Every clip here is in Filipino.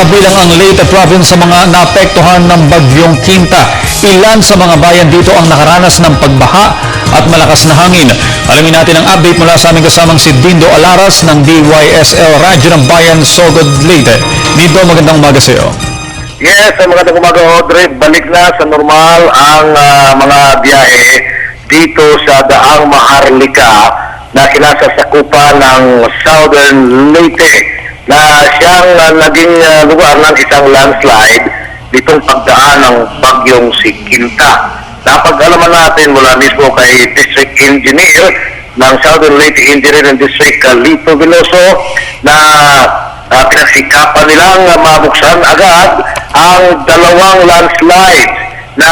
Kabilang ang Leyte Province sa mga naapektuhan ng bagyong Quinta. Ilan sa mga bayan dito ang nakaranas ng pagbaha at malakas na hangin. Alamin natin ang update mula sa aming kasamang si Dindo Alaras ng DYSL Radyo ng Bayan Sogod Leyte. Dindo, magandang umaga sa iyo. Yes, mga umaga Audrey, balik na sa normal ang ah, mga biyahe dito sa Daang Maharlika na kinasasakupan ng Southern Leyte na siyang ah, naging ah, lugar ng isang landslide ditong pagdaan ng bagyong si Quinta. Napag-alaman natin mula mismo kay District Engineer ng Southern Leyte Engineering District, ah, Lito Veloso, na uh, pinagsikapan nilang uh, mabuksan agad ang dalawang landslide na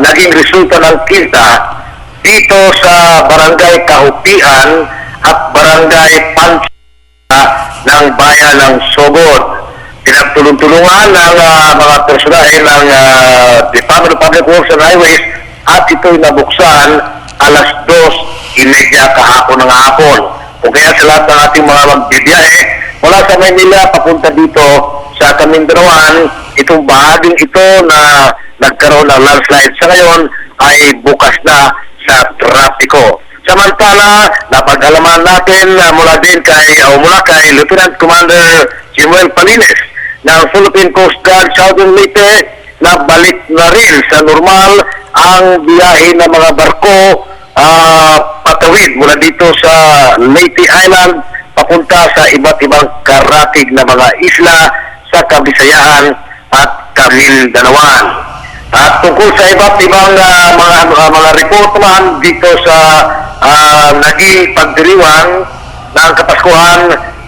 naging resulta ng kita dito sa barangay Kahupian at barangay Pancha ng bayan ng Sogod. Pinagtulong-tulungan ng uh, mga personahe ng uh, Department of Public Works and Highways at ito'y nabuksan alas 2.30 kahapon ng hapon. O kaya sa lahat ng ating mga magbibiyahe, mula sa Manila papunta dito sa Kamindarawan, itong bahaging ito na nagkaroon ng landslide sa ngayon ay bukas na sa trapiko. Samantala, napag-alaman natin na mula din kay, o mula kay Lieutenant Commander Jimuel Palines ng Philippine Coast Guard Southern Leyte na balik na rin sa normal ang biyahe ng mga barko ah, patawid mula dito sa Leyte Island papunta sa iba't ibang karatig na mga isla sa Kabisayaan at Kamindanawan. At tungkol sa iba't ibang ah, mga mga, mga report naman dito sa ah, naging pagdiriwang ng Kapaskuhan,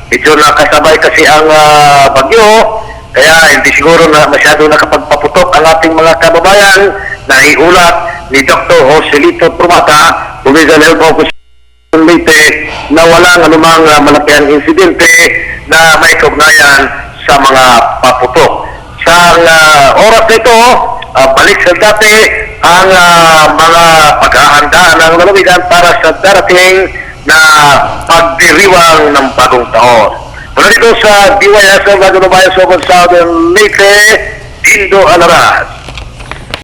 medyo nakasabay kasi ang ah, bagyo, kaya hindi siguro na masyado nakapagpaputok ang ating mga kababayan na iulat ni Dr. Joselito Prumata, Provincial Health Officer na walang anumang uh, insidente na may kaugnayan sa mga paputok. Sa uh, oras nito, uh, balik sa dati ang uh, mga paghahanda ng lalawigan para sa darating na pagdiriwang ng bagong taon. Mula dito sa DYSL Laguna Bayan Sobrang Southern Leyte, Indo Alaras.